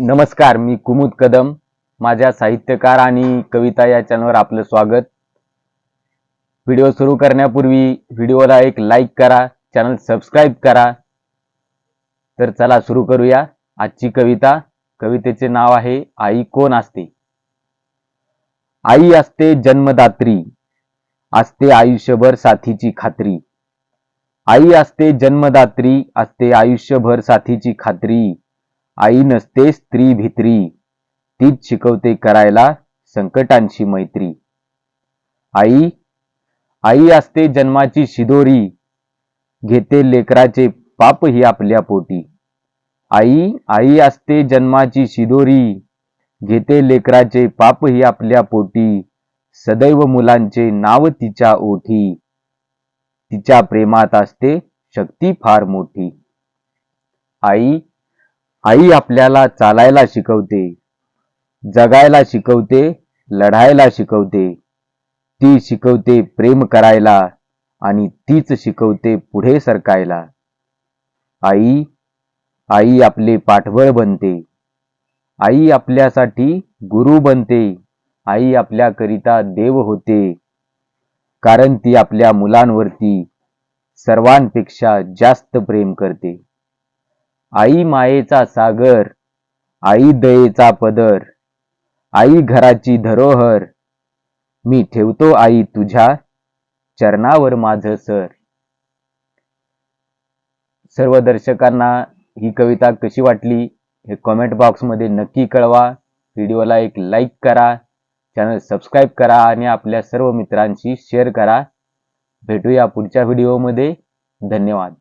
नमस्कार मी कुमुद कदम. माझ्या साहित्यकार आणि कविता या चॅनलवर आपलं स्वागत. व्हिडिओ सुरू करण्यापूर्वी व्हिडिओला एक लाईक करा चॅनल सबस्क्राईब करा. तर चला सुरू करूया. आजची कविता कवितेचे नाव आहे आई कोण असते? आई असते जन्मदात्री असते आयुष्यभर साथीची खात्री. आई असते जन्मदात्री असते आयुष्यभर साथीची खात्री. आई नसते स्त्री भित्री. तीच शिकवते करायला संकटांची मैत्री. आई आई असते जन्माची शिदोरी. घेते लेकराचे पाप ही आपल्या पोटी. आई आई असते जन्माची शिदोरी. घेते लेकराचे पाप ही आपल्या पोटी. सदैव मुलांचे नाव तिच्या ओठी. तिच्या प्रेमात असते शक्ती फार मोठी. आई आई आपल्याला चालायला शिकवते जगायला शिकवते लढायला शिकवते. ती शिकवते प्रेम करायला आणि तीच शिकवते पुढे सरकायला. आई आई आपले पाठबळ बनते. आई आपल्यासाठी गुरु बनते. आई आपल्याकरिता देव होते. कारण ती आपल्या मुलांवरती सर्वांपेक्षा जास्त प्रेम करते. आई मायेचा सागर आई दयेचा पदर आई घराची धरोहर मी ठेवतो आई तुझ्या चरणावर माझ सर. सर्व दर्शकांना ही कविता कशी वाटली हे कमेंट बॉक्समध्ये नक्की कळवा. व्हिडिओला एक लाईक करा. चॅनल सबस्क्राईब करा आणि आपल्या सर्व मित्रांशी शेअर करा. भेटूया पुढच्या व्हिडिओमध्ये धन्यवाद.